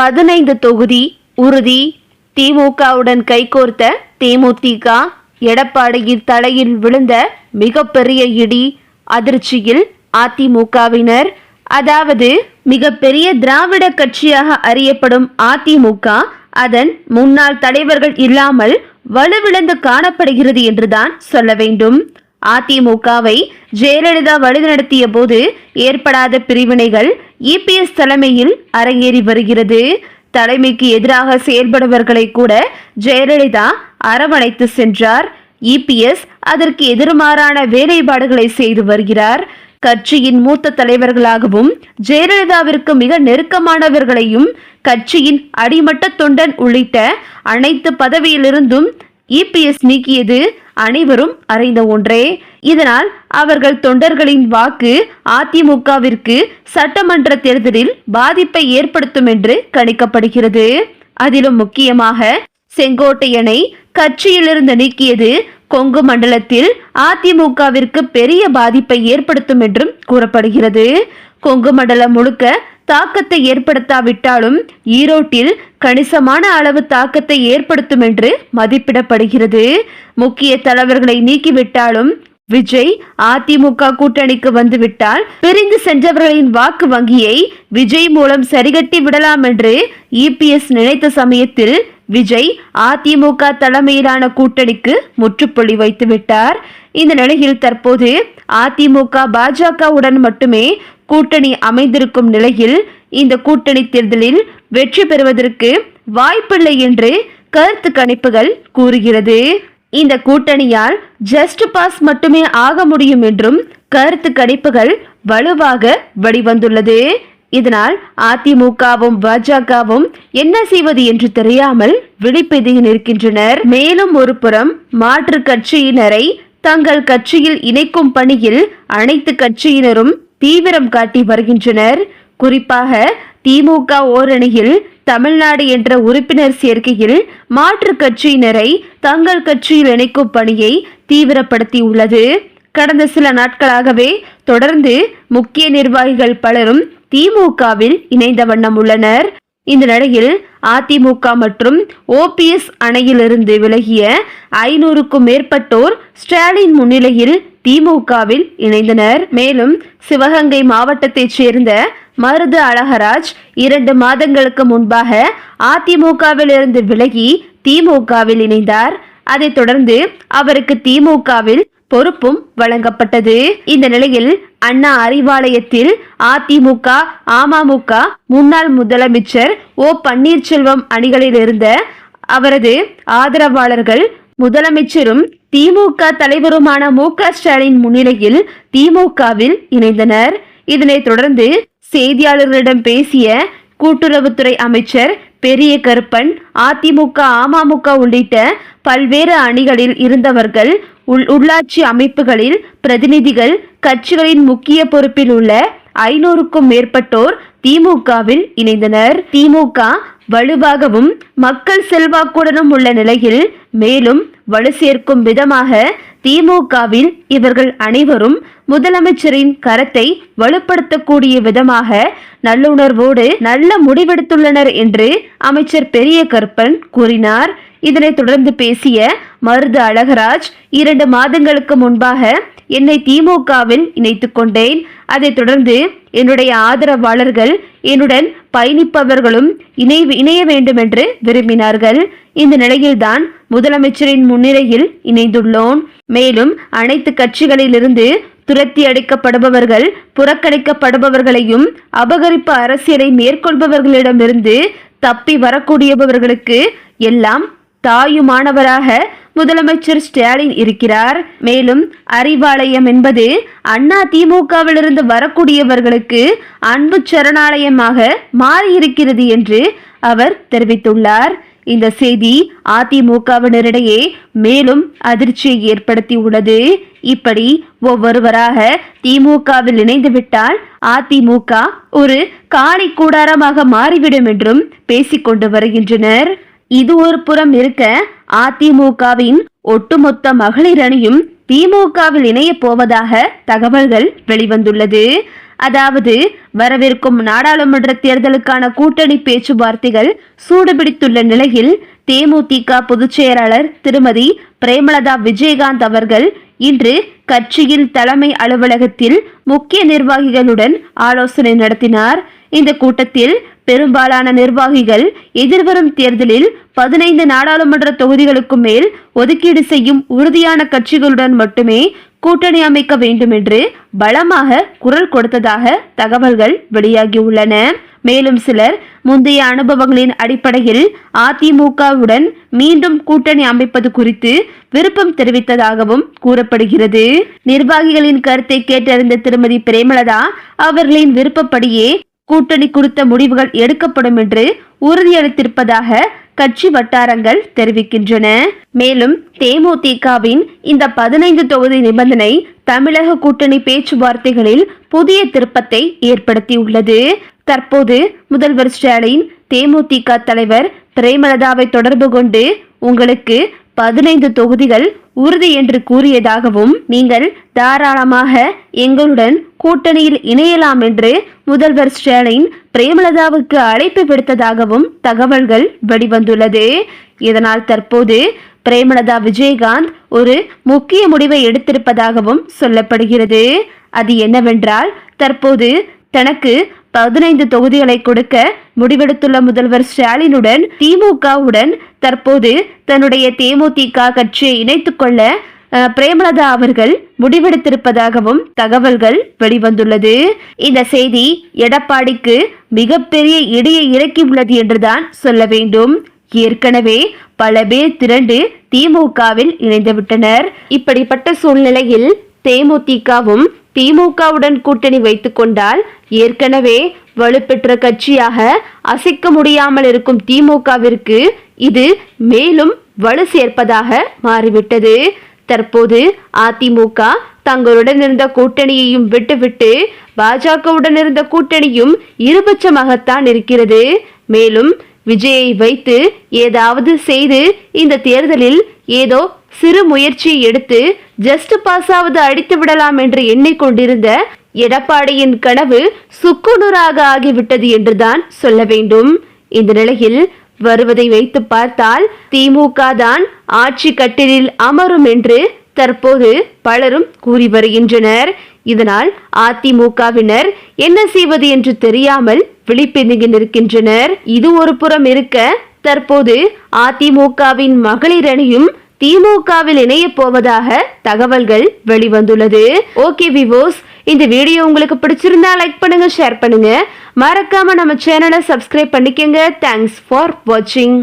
பதினைந்து தொகுதி உறுதி. திமுகவுடன் கைகோர்த்த தேமுதிக எடப்பாடியின் தலையில் விழுந்த மிகப்பெரிய இடி அதிர்ச்சியில் அதிமுகவினர் அதாவது மிகப்பெரிய திராவிட கட்சியாக அறியப்படும் அதிமுக அதன் முன்னாள் தலைவர்கள் இல்லாமல் வலுவிழந்து காணப்படுகிறது என்றுதான் சொல்ல வேண்டும். அதிமுகவை ஜெயலலிதா வழிநடத்திய போது ஏற்படாத பிரிவினைகள் இபிஎஸ் தலைமையில் அரங்கேறி வருகிறது. தலைமைக்கு எதிராக செயல்படுபவர்களை கூட ஜெயலலிதா அரவணைத்து சென்றார். இபிஎஸ் அதற்கு எதிர்மாறான வேலைப்பாடுகளை செய்து வருகிறார். கட்சியின் மூத்த தலைவர்களாகவும் ஜெயலலிதாவிற்கு மிக நெருக்கமானவர்களையும் கட்சியின் அடிமட்ட தொண்டன் உள்ளிட்ட அனைத்து பதவியிலிருந்தும் இபிஎஸ் நீக்கியது அனைவரும் அறிந்த ஒன்றே. இதனால் அவர்கள் தொண்டர்களின் வாக்கு அதிமுகவிற்கு சட்டமன்ற தேர்தலில் பாதிப்பை ஏற்படுத்தும் என்று கணிக்கப்படுகிறது. அதிலும் முக்கியமாக செங்கோட்டையனை கட்சியிலிருந்து நீக்கியது கொங்கு மண்டலத்தில் அதிமுகவிற்கு பெரிய பாதிப்பை ஏற்படுத்தும் என்றும் கூறப்படுகிறது. கொங்கு மண்டலம் முழுக்க தாக்கத்தை ஏற்படுத்தாவிட்டாலும் ஈரோட்டில் கணிசமான அளவு தாக்கத்தை ஏற்படுத்தும் என்று மதிப்பிடப்படுகிறது. முக்கிய தலைவர்களை நீக்கிவிட்டாலும் விஜய் அதிமுக கூட்டணிக்கு வந்துவிட்டால் பிரிந்து சென்றவர்களின் வாக்கு வங்கியை விஜய் மூலம் சரிகட்டி விடலாம் என்று இபிஎஸ் நினைத்த சமயத்தில் விஜய் அதிமுக தலைமையிலான கூட்டணிக்கு முற்றுப்புள்ளி வைத்து விட்டார் இந்த நிலையில் தற்போது அதிமுக பாஜகவுடன் மட்டுமே கூட்டணி அமைந்திருக்கும் நிலையில் இந்த கூட்டணி தேர்தலில் வெற்றி பெறுவதற்கு வாய்ப்பில்லை என்று கருத்து கணிப்புகள் கூறுகிறது. இந்த கூட்டணியால் ஜஸ்ட் பாஸ் மட்டுமே ஆக முடியும் என்றும் கருத்து கணிப்புகள் வலுவாக வெளிவந்துள்ளது. இதனால் அதிமுகவும் பாஜகவும் என்ன செய்வது என்று தெரியாமல் விழிப்பெதியில் இருக்கின்றனர் மேலும் ஒரு புறம் மாற்று கட்சியினரை தங்கள் கட்சியில் இணைக்கும் பணியில் அனைத்து கட்சியினரும் தீவிரம் காட்டி வருகின்றனர். குறிப்பாக திமுக ஓரணியில் தமிழ்நாடு என்ற உறுப்பினர் சேர்க்கையில் மாற்று கட்சியினரை தங்கள் கட்சியில் இணைக்கும் பணியை தீவிரப்படுத்தியுள்ளது. கடந்த சில நாட்களாகவே தொடர்ந்து முக்கிய நிர்வாகிகள் பலரும் திமுகவில் இணைந்த வண்ணம் உள்ளனர். இந்த நிலையில் அதிமுக மற்றும் ஓபிஎஸ் அணையிலிருந்து விலகிய ஐநூறுக்கும் மேற்பட்டோர் ஸ்டாலின் முன்னிலையில் திமுகவில் இணைந்தனர். மேலும் சிவகங்கை மாவட்டத்தைச் சேர்ந்த மருது அழகராஜ் இரண்டு மாதங்களுக்கு முன்பாக அதிமுகவில் இருந்து விலகி திமுகவில் இணைந்தார். அதைத் தொடர்ந்து அவருக்கு திமுகவில் பொறுப்பும் வழங்கப்பட்டது. இந்த நிலையில் அண்ணா அறிவாலயத்தில் அதிமுக அமமுக முன்னாள் முதலமைச்சர் ஓ பன்னீர்செல்வம் அணிகளில் இருந்த அவரது ஆதரவாளர்கள் முதலமைச்சரும் திமுக தலைவருமான மு க ஸ்டாலின் முன்னிலையில் திமுகவில் இணைந்தனர். இதனைத் தொடர்ந்து செய்தியாளர்களிடம் பேசிய கூட்டுறவுத்துறை அமைச்சர் பெரிய கருப்பன் அதிமுக அமமுக உள்ளிட்ட பல்வேறு அணிகளில் இருந்தவர்கள் உள் உள்ளாட்சி அமைப்புகளில் பிரதிநிதிகள் கட்சிகளின் முக்கிய பொறுப்பில் உள்ள ஐநூறுக்கும் மேற்பட்டோர் திமுகவில் இணைந்தனர். திமுக வலுவாகவும் மக்கள் செல்வாக்குடனும் உள்ள நிலையில் மேலும் வலு சேர்க்கும் விதமாக திமுகவில் இவர்கள் அனைவரும் முதலமைச்சரின் கரத்தை வலுப்படுத்தக்கூடிய விதமாக நல்லுணர்வோடு நல்ல முடிவெடுத்துள்ளனர் என்று அமைச்சர் பெரிய கருப்பன் கூறினார். இதனைத் தொடர்ந்து பேசிய மருது அழகராஜ் இரண்டு மாதங்களுக்கு முன்பாக என்னை திமுகவில் இணைத்துக் கொண்டேன். அதைத் தொடர்ந்து என்னுடைய ஆதரவாளர்கள் என்னுடன் பயணிப்பவர்களும் இணை இணைய வேண்டும் என்று விரும்பினார்கள். இந்த நிலையில்தான் முதலமைச்சரின் முன்னிலையில் இணைந்துள்ளோம். மேலும் அனைத்து கட்சிகளிலிருந்து துரத்தி அடிக்கப்படுபவர்கள் புறக்கணிக்கப்படுபவர்களையும் அபகரிப்பு அரசியலை மேற்கொள்பவர்களிடமிருந்து தப்பி வரக்கூடியவர்களுக்கு எல்லாம் தாயுமானவராக முதலமைச்சர் ஸ்டாலின் இருக்கிறார். மேலும் அறிவாலயம் என்பது அண்ணா திமுகவிலிருந்து வரக்கூடியவர்களுக்கு அன்பு சரணாலயமாக மாறியிருக்கிறது என்று அவர் தெரிவித்துள்ளார். இந்த செய்தி அதிமுகவினரிடையே மேலும் அதிர்ச்சியை ஏற்படுத்தி உள்ளது இப்படி ஒவ்வொருவராக திமுகவில் இணைந்துவிட்டால் அதிமுக ஒரு காளி கூடாரமாக மாறிவிடும் என்றும் பேசிக்கொண்டு வருகின்றனர். இது ஒரு புறம் இருக்க அதிமுகவின் ஒட்டுமொத்த மகளிர் அணியும் திமுகவில் இணைய போவதாக தகவல்கள் வெளிவந்துள்ளது. அதாவது வரவிருக்கும் நாடாளுமன்ற தேர்தலுக்கான கூட்டணி பேச்சுவார்த்தைகள் சூடுபிடித்துள்ள நிலையில் தேமுதிக பொதுச் செயலாளர் திருமதி பிரேமலதா விஜயகாந்த் அவர்கள் இன்று கட்சியின் தலைமை அலுவலகத்தில் முக்கிய நிர்வாகிகளுடன் ஆலோசனை நடத்தினார். இந்த கூட்டத்தில் பெரும்பாலான நிர்வாகிகள் எதிர்வரும் தேர்தலில் பதினைந்து நாடாளுமன்ற தொகுதிகளுக்கு மேல் ஒதுக்கீடு செய்யும் உறுதியான கட்சிகளுடன் மட்டுமே கூட்டணி அமைக்க வேண்டும் என்று பலமாக குரல் கொடுத்ததாக தகவல்கள் வெளியாகியுள்ளன. மேலும் சிலர் முந்தைய அனுபவங்களின் அடிப்படையில் அதிமுகவுடன் மீண்டும் கூட்டணி அமைப்பது குறித்து விருப்பம் தெரிவித்ததாகவும் கூறப்படுகிறது. நிர்வாகிகளின் கருத்தை கேட்டறிந்த திருமதி பிரேமலதா அவர்களின் விருப்பப்படியே கூட்டணி குறித்த முடிவுகள் எடுக்கப்படும் என்று உறுதியளித்திருப்பதாக கட்சி வட்டாரங்கள் தெரிவிக்கின்றன. மேலும் தேமுதிகவின் இந்த பதினைந்து தொகுதி நிபந்தனை தமிழக கூட்டணி பேச்சுவார்த்தைகளில் புதிய திருப்பத்தை ஏற்படுத்தியுள்ளது. தற்போது முதல்வர் ஸ்டாலின் தேமுதிக தலைவர் பிரேமலதாவை தொடர்பு கொண்டு உங்களுக்கு பதினைந்து தொகுதிகள் உறுதி என்று கூறியதாகவும் நீங்கள் தாராளமாக எங்களுடன் கூட்டணியில் இணையலாம் என்று முதல்வர் ஸ்டாலின் பிரேமலதாவுக்கு அழைப்பு விடுத்ததாகவும் தகவல்கள் வெளிவந்துள்ளது. இதனால் தற்போது பிரேமலதா விஜயகாந்த் ஒரு முக்கிய முடிவை எடுத்திருப்பதாகவும் சொல்லப்படுகிறது. அது என்னவென்றால் தற்போது தனக்கு பதினைந்து தொகுதிகளை கொடுக்க முடிவெடுத்துள்ள முதல்வர் ஸ்டாலினுடன் திமுகவுடன் தற்போது தன்னுடைய தேமுதிக கட்சியை இணைத்துக் கொள்ள பிரேமலதா அவர்கள் முடிவெடுத்திருப்பதாகவும் தகவல்கள் வெளிவந்துள்ளது. இந்த செய்தி எடப்பாடிக்கு மிகப்பெரிய இடியை இறக்கியுள்ளது என்றுதான் சொல்ல வேண்டும். ஏற்கனவே பல பேர் திரண்டு திமுகவில் இணைந்துவிட்டனர் இப்படிப்பட்ட சூழ்நிலையில் தேமுதிகவும் திமுகவுடன் கூட்டணி வைத்துக் கொண்டால் ஏற்கனவே வலுப்பெற்ற கட்சியாக அசைக்க முடியாமல் இருக்கும் திமுகவிற்கு இது மேலும் வலு சேர்ப்பதாக மாறிவிட்டது. தற்போது அதிமுக தங்களுடன் இருந்த கூட்டணியையும் விட்டுவிட்டு பாஜகவுடன் இருந்த கூட்டணியும் இருபட்சமாகத்தான் இருக்கிறது. மேலும் விஜயை வைத்து ஏதாவது செய்து இந்த தேர்தலில் ஏதோ சிறு முயற்சியை எடுத்து ஜஸ்ட் பாஸாவது அடித்து விடலாம் என்று எண்ணிக்கொண்டிருந்த எடப்பாடியின் கனவு சுக்குநூறாக ஆகிவிட்டது என்றுதான் சொல்ல வேண்டும். இந்த நிலையில் வருவதை வைத்து பார்த்தால் திமுக தான் ஆட்சி கட்டிலில் அமரும் என்று தற்போது பலரும் கூறி வருகின்றனர். இதனால் அதிமுகவினர் என்ன செய்வது என்று தெரியாமல் விழிப்பெண்ணுகி நிற்கின்றனர். இது ஒரு புறம் இருக்க தற்போது அதிமுகவின் மகளிர் அணியும் திமுகவில் இணைய போவதாக தகவல்கள் வெளிவந்துள்ளது. ஓகே விவோஸ் இந்த வீடியோ உங்களுக்கு பிடிச்சிருந்தா லைக் பண்ணுங்க ஷேர் பண்ணுங்க. மறக்காம நம்ம சேனலை சப்ஸ்கிரைப் பண்ணிக்கங்க. தேங்க்ஸ் ஃபார் வாட்சிங்